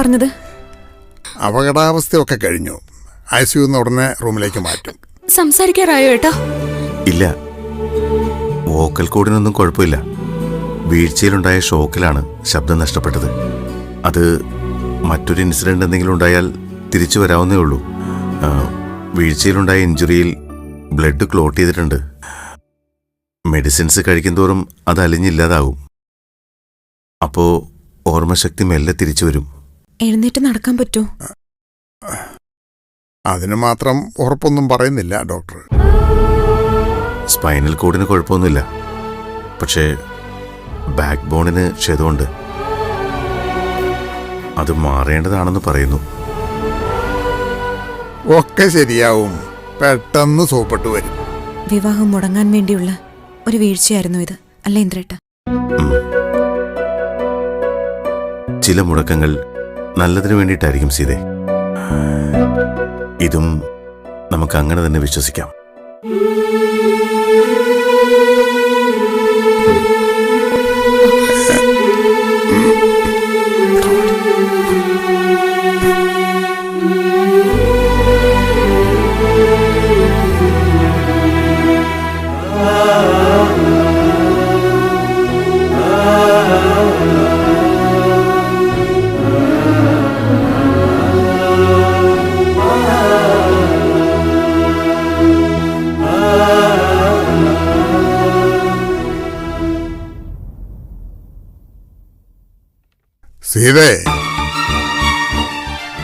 പറഞ്ഞത്? അപകടാവസ്ഥയൊക്കെ കഴിഞ്ഞു. I C യുന്ന് ഉടനെ റൂമിലേക്ക് മാറ്റും. സംസാരിക്കാറായോ ഏട്ടാ? ഇല്ല. വോക്കൽ കോഡിനൊന്നും കുഴപ്പമില്ല. വീഴ്ചയിലുണ്ടായ ഷോക്കിലാണ് ശബ്ദം നഷ്ടപ്പെട്ടത്. അത് മറ്റൊരു ഇൻസിഡന്റ് എന്തെങ്കിലും ഉണ്ടായാൽ തിരിച്ചു വരാവുന്നേ ഉള്ളൂ. വീഴ്ചയിലുണ്ടായ ഇഞ്ചുറിയിൽ ബ്ലഡ് ക്ലോട്ട് ചെയ്തിട്ടുണ്ട്. മെഡിസിൻസ് കഴിക്കുന്തോറും അത് അലിഞ്ഞില്ലാതാവും അപ്പോൾ ഓർമ്മശക്തി മെല്ലെ തിരിച്ചു വരും. എഴുന്നേറ്റ് നടക്കാൻ പറ്റോ? അതിന് മാത്രം ഉറപ്പൊന്നും പറയുന്നില്ല ഡോക്ടർ. സ്പൈനൽ കോഡിന് കുഴപ്പമൊന്നുമില്ല. പക്ഷേ ബാക്ക് ബോണിന് ക്ഷതമുണ്ട്. അത് മാറേണ്ടതാണെന്ന് പറയുന്നു. ഒക്കെ ശരിയാവും. പെട്ടെന്ന് സോപ്പിട്ട് വരും. വിവാഹം മുടങ്ങാൻ വേണ്ടിയുള്ള ഒരു വീഴ്ചയായിരുന്നു ഇത് അല്ലേ ഇന്ദ്രേട്ട? ചില മുടക്കങ്ങൾ നല്ലതിനു വേണ്ടിയിട്ടായിരിക്കും സീതെ. ഇതും നമുക്ക് അങ്ങനെ തന്നെ വിശ്വസിക്കാം. സീതേ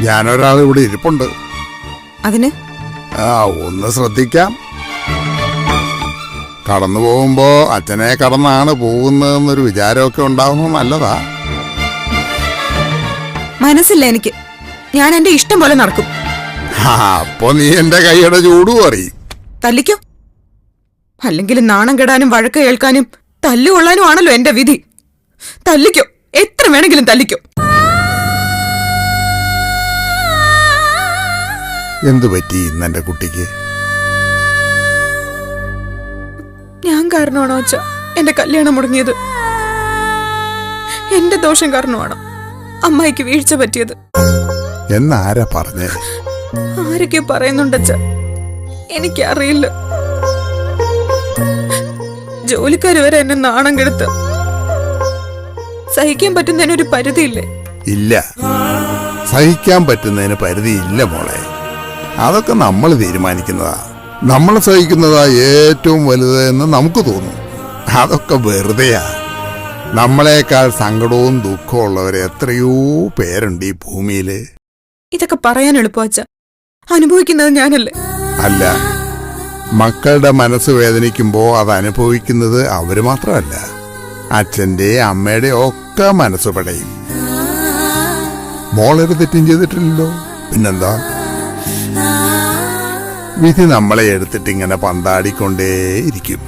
ഞാനൊരാൾ ഇവിടെ ഇരിപ്പുണ്ട്. അതിന്? ആ ഒന്ന് ശ്രദ്ധിക്കാം. കടന്നു പോകുമ്പോ അച്ഛനെ കടന്നാണ് പോകുന്നതെന്നൊരു വിചാരമൊക്കെ ഉണ്ടാവുന്നത് നല്ലതാ. മനസ്സില്ല എനിക്ക്. ഞാൻ എന്റെ ഇഷ്ടം പോലെ നടക്കും. അപ്പൊ നീ എന്റെ കൈയുടെ ചൂടും അറിയും തല്ലിക്കോ? അല്ലെങ്കിൽ നാണം കെടാനും വഴക്ക് കേൾക്കാനും തല്ലുകൊള്ളാനും ആണല്ലോ എന്റെ വിധി. തല്ലിക്കോ? എത്ര വേണമെങ്കിലും തല്ലിക്കും. എന്തു പറ്റി ഇന്ന് എന്റെ കുട്ടിക്ക്? ഞാൻ കാരണമാണോ അച്ഛ? എന്റെ കല്യാണം മുടങ്ങിയത്. എന്റെ ദോഷം കാരണമാണോ അമ്മായിക്ക് വീഴ്ച പറ്റിയത്. എന്നാരാ പറഞ്ഞേ? ആരൊക്കെ പറയുന്നുണ്ടച്ച എനിക്കറിയില്ല. ജോലിക്കാർ വരെ എന്നെ നാണം കെടുത്ത് സഹിക്കാൻ പറ്റുന്നതിനൊരു പരിധിയില്ലേ? ഇല്ല. സഹിക്കാൻ പറ്റുന്നതിന് പരിധിയില്ല മോളെ. അതൊക്കെ നമ്മൾ തീരുമാനിക്കുന്നതാ. നമ്മൾ സഹിക്കുന്നതാ ഏറ്റവും വലുത് എന്ന് നമുക്ക് തോന്നും. അതൊക്കെ വെറുതെയാ. നമ്മളെക്കാൾ സങ്കടവും ദുഃഖവും ഉള്ളവർ എത്രയോ പേരുണ്ട് ഈ ഭൂമിയിൽ. ഇതൊക്കെ പറയാൻ എളുപ്പച്ച അനുഭവിക്കുന്നത് ഞാനല്ലേ? അല്ല. മക്കളുടെ മനസ്സ് വേദനിക്കുമ്പോ അത് അനുഭവിക്കുന്നത് അവർ മാത്രമല്ല. അച്ഛന്റെ അമ്മയുടെ ഒക്കെ മനസ്സ് പടയും. മോളൊരു തെറ്റും ചെയ്തിട്ടില്ലല്ലോ. പിന്നെന്താ? വിധി നമ്മളെ എടുത്തിട്ട് ഇങ്ങനെ പന്താടിക്കൊണ്ടേയിരിക്കും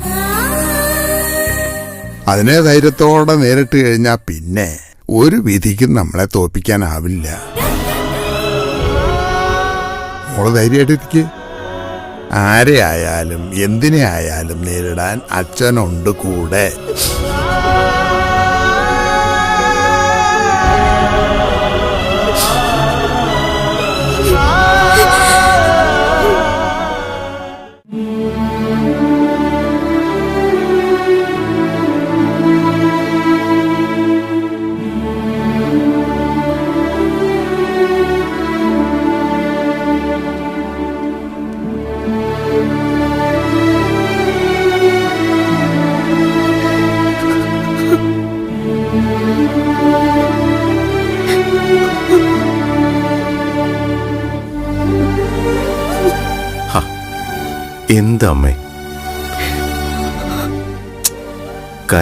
അതിനെ ധൈര്യത്തോടെ നേരിട്ട് കഴിഞ്ഞാൽ പിന്നെ ഒരു വിധിക്കും നമ്മളെ തോപ്പിക്കാനാവില്ല മോൾ ധൈര്യമായിട്ടിരിക്കേ. ആരെ ആയാലും എന്തിനെ ആയാലും നേരിടാൻ അച്ഛനുണ്ട് കൂടെ.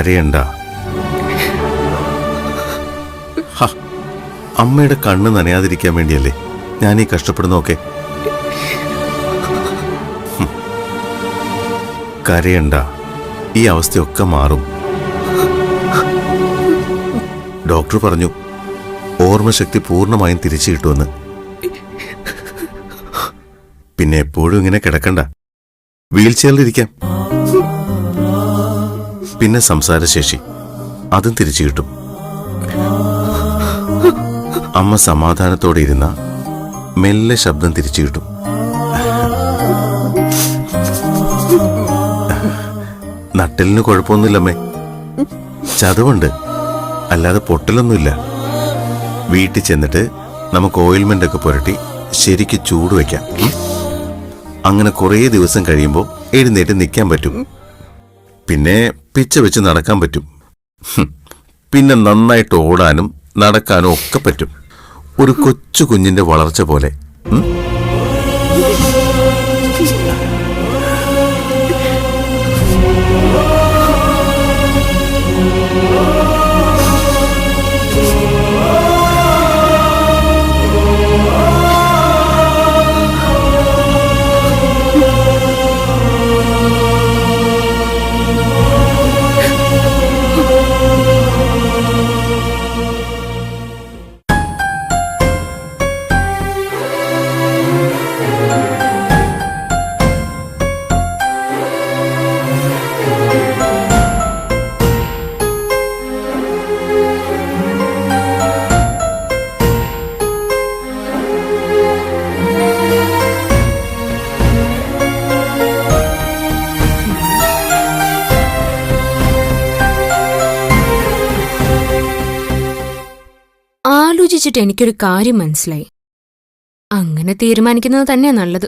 കരയണ്ട. അമ്മയുടെ കണ്ണ് നനയാതിരിക്കാൻ വേണ്ടിയല്ലേ ഞാൻ ഈ കഷ്ടപ്പെടുന്നൊക്കെ. കരയണ്ട. ഈ അവസ്ഥയൊക്കെ മാറും. ഡോക്ടർ പറഞ്ഞു ഓർമ്മശക്തി പൂർണമായും തിരിച്ചു കിട്ടുമെന്ന്. പിന്നെ എപ്പോഴും ഇങ്ങനെ കിടക്കണ്ട. വീൽ ചെയറിലിരിക്കാം പിന്നെ സംസാരശേഷി അതും തിരിച്ചു കിട്ടും. അമ്മ സമാധാനത്തോടെ ഇരുന്ന മെല്ലെ ശബ്ദം തിരിച്ചു കിട്ടും. നട്ടലിന് കുഴപ്പമൊന്നുമില്ലമ്മേ. ചതവുണ്ട്. അല്ലാതെ പൊട്ടലൊന്നുമില്ല. വീട്ടിൽ ചെന്നിട്ട് നമുക്ക് ഓയിൽമെന്റ് ഒക്കെ പുരട്ടി ശരിക്ക് ചൂട് വയ്ക്കാം അങ്ങനെ കുറേ ദിവസം കഴിയുമ്പോൾ എഴുന്നേറ്റ് നിൽക്കാൻ പറ്റും. പിന്നെ പിച്ച വെച്ച് നടക്കാൻ പറ്റും. പിന്നെ നന്നായിട്ട് ഓടാനും നടക്കാനും ഒക്കെ പറ്റും. ഒരു കൊച്ചു കുഞ്ഞിന്റെ വളർച്ച പോലെ. ആലോചിച്ചിട്ട് എനിക്കൊരു കാര്യം മനസ്സിലായി. അങ്ങനെ തീരുമാനിക്കുന്നത് തന്നെയാ നല്ലത്.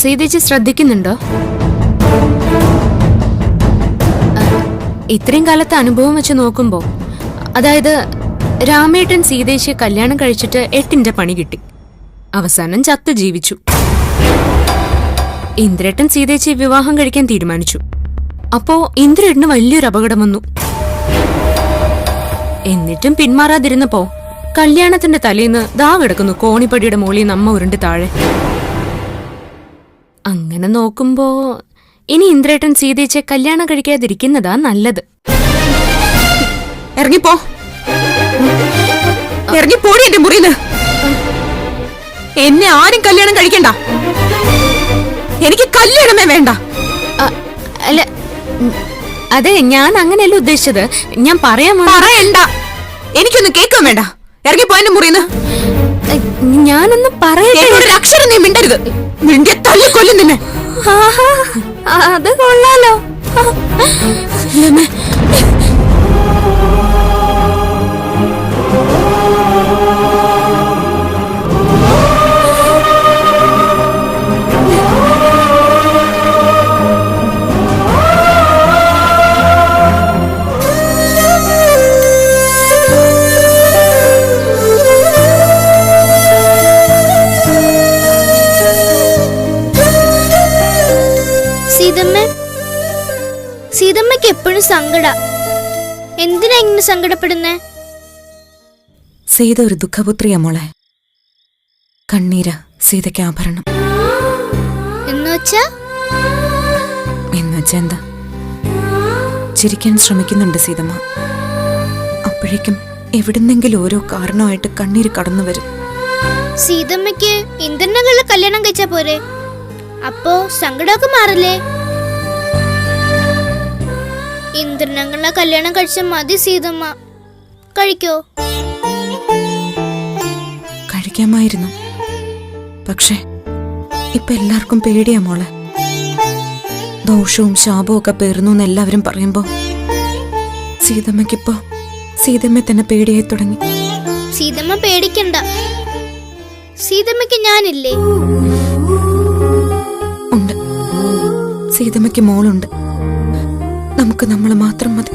സീതേച്ചി ശ്രദ്ധിക്കുന്നുണ്ടോ? ഇത്രയും കാലത്തെ അനുഭവം വെച്ച് നോക്കുമ്പോ അതായത് രാമേട്ടൻ സീതേച്ചിയെ കല്യാണം കഴിച്ചിട്ട് എട്ടിന്റെ പണി കിട്ടി. അവസാനം ചത്ത് ജീവിച്ചു. ഇന്ദ്രേട്ടൻ സീതേച്ചിയെ വിവാഹം കഴിക്കാൻ തീരുമാനിച്ചു. അപ്പോ ഇന്ദ്രേട്ടന് വലിയൊരു അപകടം വന്നു. എന്നിട്ടും പിന്മാറാതിരുന്നപ്പോ കല്യാണത്തിന്റെ തലേന്ന് ദാ കിടക്കുന്നു കോണിപ്പടിയുടെ മോളി നമ്മ ഉരുണ്ട് താഴെ. അങ്ങനെ നോക്കുമ്പോ ഇനി ഇന്ദ്രേട്ടൻ സീതയിച്ച് കല്യാണം കഴിക്കാതിരിക്കുന്നതാ നല്ലത്. ഇറങ്ങിപ്പോ. ഇറങ്ങിപ്പോടി എന്റെ മുറിയിൽ എന്നെ ആരും കല്യാണം കഴിക്കണ്ട. എനിക്ക് കല്യാണമേ വേണ്ട. അല്ല അതെ ഞാൻ അങ്ങനെയല്ല ഉദ്ദേശിച്ചത്. ഞാൻ പറയാൻ പറയണ്ട. എനിക്കൊന്നും കേൾക്കാൻ വേണ്ട. ഇറങ്ങി എന്റെ മുറിന്ന് ഞാനൊന്ന് പറയട്ടെ? എന്നോടൊരു അക്ഷരം നീ മിണ്ടരുത്. നിന്റെ തല്ലിക്കൊല്ലും നിന്നെ. ആഹാ, അത് കൊള്ളാലോ. സീതമ്മയ്ക്ക് എപ്പോഴും സങ്കട. എന്തിനാ ഇങ്ങനെ സങ്കടപ്പെടുന്നേ? സീത ഒരു ദുഃഖപുത്രിയ മോളെ. കണ്ണീര സീതയ്ക്ക് ആഭരണം. എന്നുവച്ചാ എന്നുവെച്ചാ എന്താ? ചിരിക്കാൻ ശ്രമിക്കുന്നുണ്ട് സീതമ്മ. അപ്പോഴേക്കും എവിടുന്നെങ്കിലും ഓരോ കാരണമായിട്ട് കണ്ണീര് കടന്നു വരും. സീതമ്മയ്ക്ക് ഇന്ദ്രനകളിൽ കല്യാണം കഴിച്ചാ പോരെ? അപ്പോ സങ്കടമൊക്കെ മാറില്ലേ? ഇന്ദ്രനങ്ങളെ കല്യാണം കഴിച്ച മതി സീതമ്മ. കഴിക്കോ? കഴിക്കാമായിരുന്നു. പക്ഷേ ഇപ്പൊ എല്ലാവർക്കും പേടിയാ മോളെ. ദോഷവും ശാപവും ഒക്കെ പേർന്നു എന്ന് എല്ലാവരും പറയുമ്പോ സീതമ്മക്കിപ്പോ സീതമ്മ തന്നെ പേടിയായി തുടങ്ങി. സീതമ്മ പേടിക്കണ്ട. സീതമ്മക്ക് ഞാനില്ലേ? ഉണ്ട്. സീതമ്മക്ക് മോളുണ്ട്. നമുക്ക് നമ്മൾ മാത്രം മതി.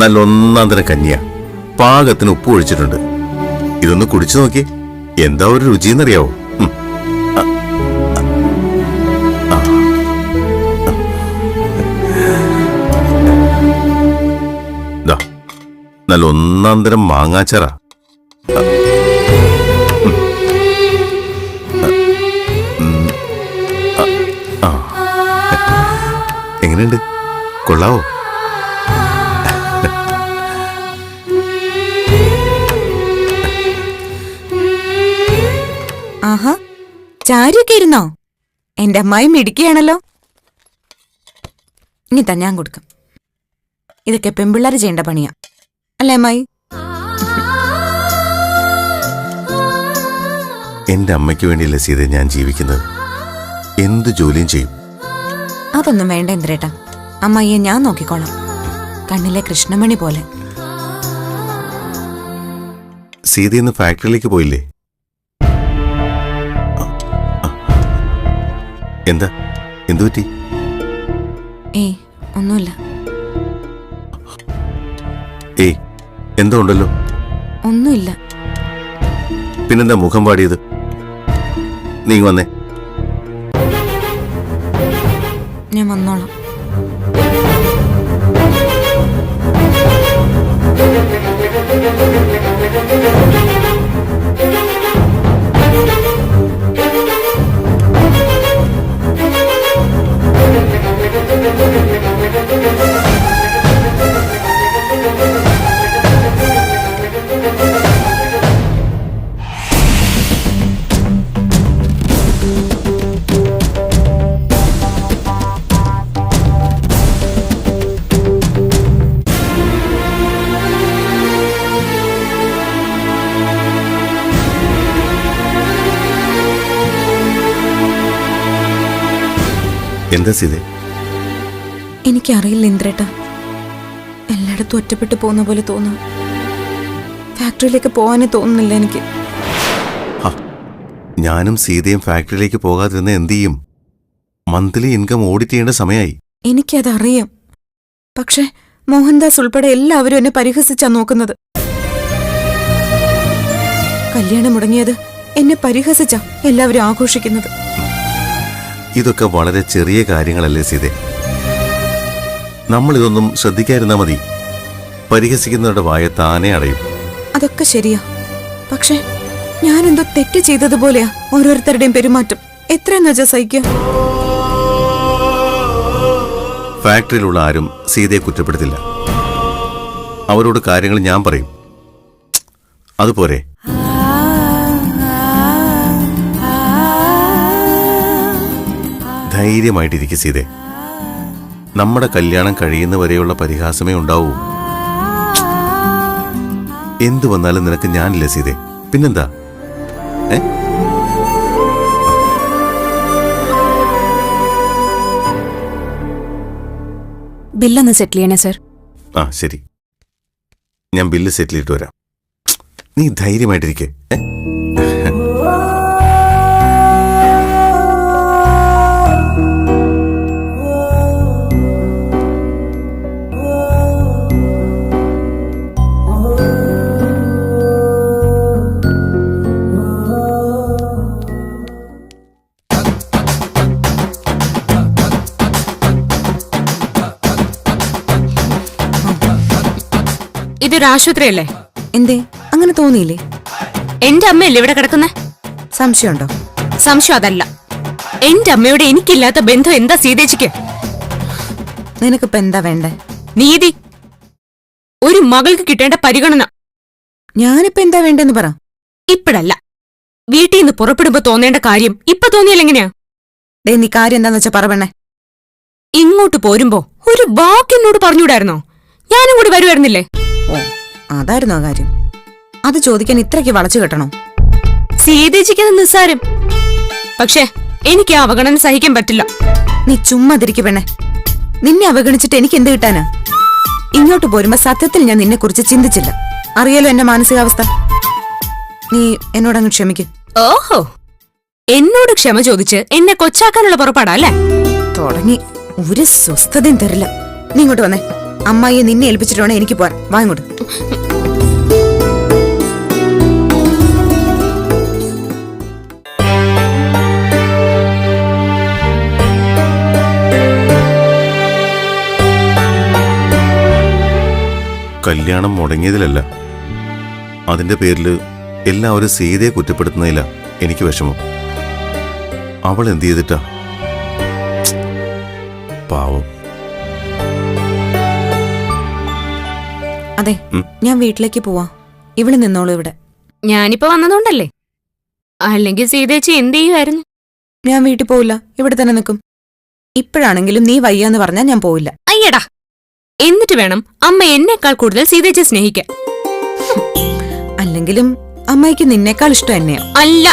നല്ല ഒന്നാം തരം കന്യ. പാകത്തിന് ഉപ്പ് ഒഴിച്ചിട്ടുണ്ട്. ഇതൊന്ന് കുടിച്ചു നോക്കി എന്താ ഒരു രുചിയെന്നറിയാവോ? നല്ല ഒന്നാം തരം മാങ്ങാച്ചറ. എങ്ങനെയുണ്ട്? കൊള്ളാവോ? ആഹാ ചാരിയൊക്കെ ഇരുന്നോ? എന്റെ അമ്മായി മിടിക്കുകയാണല്ലോ ഇനി തന്നെ ഞാൻ കൊടുക്കാം. ഇതൊക്കെ പെൺപിള്ളേർ ചെയ്യേണ്ട പണിയാ. അല്ലേ അമ്മായി? എന്റെ അമ്മയ്ക്ക് വേണ്ടിയല്ലേ സീത ഞാൻ ജീവിക്കുന്നത്? എന്ത് ജോലിയും ചെയ്യും? അതൊന്നും വേണ്ട എന്തിരേട്ടാ അമ്മായിയെ ഞാൻ നോക്കിക്കോളാം. കണ്ണിലെ കൃഷ്ണമണി പോലെ. സീത ഇന്ന് ഫാക്ടറിയിലേക്ക് പോയില്ലേ. എന്താ? എന്തു പറ്റി? ഏയ് ഒന്നുമില്ല. ഏയ് എന്തോ ഉണ്ടല്ലോ ഒന്നുമില്ല. പിന്നെന്താ മുഖം പാടിയത് നീ വന്നേ. ഞാൻ വന്നോളാം. എന്താ സീതേ എനിക്കറിയില്ല ഇന്ദ്രേട്ട. എല്ലായിടത്തും ഒറ്റപ്പെട്ടു പോകുന്ന പോലെ തോന്നുന്നു ഫാക്ടറിയിലേക്ക് പോകാനേ തോന്നുന്നില്ല എനിക്ക്. ഞാനും സീതയും ഫാക്ടറിയിലേക്ക് പോകാതിരുന്ന എന്ത് ചെയ്യും? മന്ത്ലി ഇൻകം ഓഡിറ്റ് ചെയ്യേണ്ട സമയമായി എനിക്കതറിയാം. പക്ഷെ മോഹൻദാസ് ഉൾപ്പെടെ എല്ലാവരും എന്നെ പരിഹസിച്ചാ നോക്കുന്നത്. കല്യാണം മുടങ്ങിയത് എന്നെ പരിഹസിച്ചാ എല്ലാവരും ആഘോഷിക്കുന്നത്. ഇതൊക്കെ വളരെ ചെറിയ കാര്യങ്ങളല്ലേ സീതേ. നമ്മൾ ഇതൊന്നും ശ്രദ്ധിക്കാതിരുന്നാ മതി. പരിഹസിക്കുന്നവരുടെ വായ താനേ അടയും. അതൊക്കെ ശരിയാ. പക്ഷെ ഞാനെന്തോ തെറ്റ് ചെയ്തതുപോലെയാ ഓരോരുത്തരുടെയും പെരുമാറ്റം. എത്ര നജ സഹിക്കുക. ഫാക്ടറിയിലുള്ള ആരും സീതയെ കുറ്റപ്പെടുത്തില്ല. അവരോട് കാര്യങ്ങൾ ഞാൻ പറയും. അതുപോരെ. ധൈര്യമായിട്ടിരിക്കും സീതെ. നമ്മുടെ കല്യാണം കഴിയുന്നവരെയുള്ള പരിഹാസമേ ഉണ്ടാവൂ. എന്തു വന്നാലും നിനക്ക് ഞാനില്ല സീതെ. പിന്നെന്താ? ഏ? ബില്ലൊന്ന് സെറ്റിൽ ചെയ്യണേ സർ. ആ ശരി. ഞാൻ ബില്ല് സെറ്റിൽ ചെയ്തിട്ട് വരാം. നീ ധൈര്യമായിട്ടിരിക്കേ. ഏ? ആശുപത്രിയല്ലേ? എന്തേ? അങ്ങനെ തോന്നിയില്ലേ? എന്റെ അമ്മയല്ലേ ഇവിടെ കിടക്കുന്നേ? സംശയമുണ്ടോ? സംശയം അതല്ല. എന്റെ അമ്മയോട് എനിക്കില്ലാത്ത ബന്ധം എന്താ സീതേച്ചിക്ക്? നിനക്കിപ്പോ എന്താ വേണ്ടേ? നീതി. ഒരു മകൾക്ക് കിട്ടേണ്ട പരിഗണന. ഞാനിപ്പോ എന്താ വേണ്ടെന്ന് പറ. ഇപ്പഴല്ല. വീട്ടിൽ നിന്ന് പുറപ്പെടുമ്പോ തോന്നേണ്ട കാര്യം ഇപ്പൊ തോന്നിയാൽ എങ്ങനെയാ? ദേ നീ കാര്യം എന്താന്ന് വെച്ചാ പറവണ്ണേ ഇങ്ങോട്ട് പോരുമ്പോ ഒരു വാക്കെന്നോട് പറഞ്ഞുകൂടായിരുന്നോ? ഞാനും കൂടി വരുമായിരുന്നില്ലേ? അതായിരുന്നു ആ കാര്യം. അത് ചോദിക്കാൻ ഇത്രയ്ക്ക് വളച്ചു കെട്ടണോ? സീതേച്ചിക്കത് നിസ്സാരം. പക്ഷേ എനിക്ക് ആ അവഗണന സഹിക്കാൻ പറ്റില്ല. നീ ചുമ്മാതിരിക്കു പെണ്ണെ. നിന്നെ അവഗണിച്ചിട്ട് എനിക്ക് എന്ത് കിട്ടാനാ? ഇങ്ങോട്ട് പോരുമ്പോ സത്യത്തിൽ ഞാൻ നിന്നെ കുറിച്ച് ചിന്തിച്ചില്ല. അറിയാലോ എന്റെ മാനസികാവസ്ഥ? നീ എന്നോടങ്ങ് ക്ഷമിക്കും. ഓഹോ. എന്നോട് ക്ഷമ ചോദിച്ച് എന്നെ കൊച്ചാക്കാനുള്ള പുറപ്പാടാ അല്ലേ? തുടങ്ങി. ഒരു സ്വസ്ഥതയും തരില്ല. നീ ഇങ്ങോട്ട് വന്നേ. അമ്മായിയെ നിന്നെ ഏൽപ്പിച്ചിട്ട് വേണം എനിക്ക് പോവാൻ. വാ ഇങ്ങോട്ട്. കല്യാണം മുടങ്ങിയതിലല്ല. അതിന്റെ പേരിൽ എല്ലാവരും സീതയെ കുറ്റപ്പെടുത്തുന്നതില്ല എനിക്ക് വിഷമം. അവൾ എന്ത് ചെയ്തിട്ടാ? പാവം. അതെ ഞാൻ വീട്ടിലേക്ക് പോവാ. ഇവിടെ നിന്നോളൂ ഇവിടെ. ഞാനിപ്പോ വന്നതുകൊണ്ടല്ലേ? അല്ലെങ്കിൽ സീതേച്ചി എന്ത് ചെയ്യുമായിരുന്നു ഞാൻ വീട്ടിൽ പോവില്ല ഇവിടെ തന്നെ നിൽക്കും. ഇപ്പോഴാണെങ്കിലും നീ വയ്യാന്ന് പറഞ്ഞാൽ ഞാൻ പോവില്ല. അയ്യടാ! എന്നിട്ട് വേണം അമ്മ എന്നെക്കാൾ കൂടുതൽ സീതേച്ചി സ്നേഹിക്കാൻ. അല്ലെങ്കിലും അമ്മയ്ക്ക് നിന്നേക്കാൾ ഇഷ്ടം എന്നെയാ. അല്ല.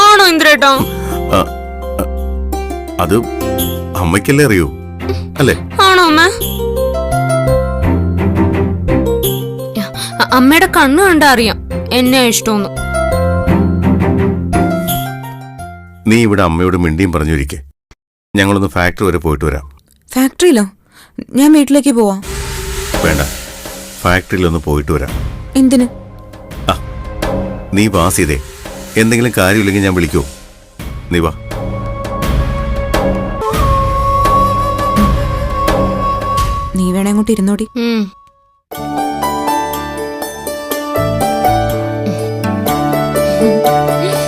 ആണോ ഇന്ദ്രേട്ടോ? ആ, ആ, അത് അമ്മയ്ക്കല്ലേ അറിയോ. അല്ലേ? ആണോ അമ്മ? അമ്മയുടെ കണ്ണു കണ്ടാ അറിയാം എന്നെ ഇഷ്ടമെന്ന്. നീ ഇവിടെ അമ്മയോട് മിണ്ടിയും പറഞ്ഞിരിക്കെ. ഞങ്ങളൊന്ന് ഫാക്ടറി വരെ പോയിട്ട് വരാം. ഫാക്ടറിയിലോ? ഞാൻ വീട്ടിലേക്ക് പോവാം. വേണ്ട. ഫാക്ടറിയിലൊന്ന് പോയിട്ട് വരാം. എന്തിന്? ആ നീ വാ സീതേ എന്തെങ്കിലും കാര്യമില്ലെങ്കിൽ ഞാൻ വിളിക്കൂ. നീ വാ. നീ വേണേ അങ്ങോട്ട് ഇരുന്നോടി. Música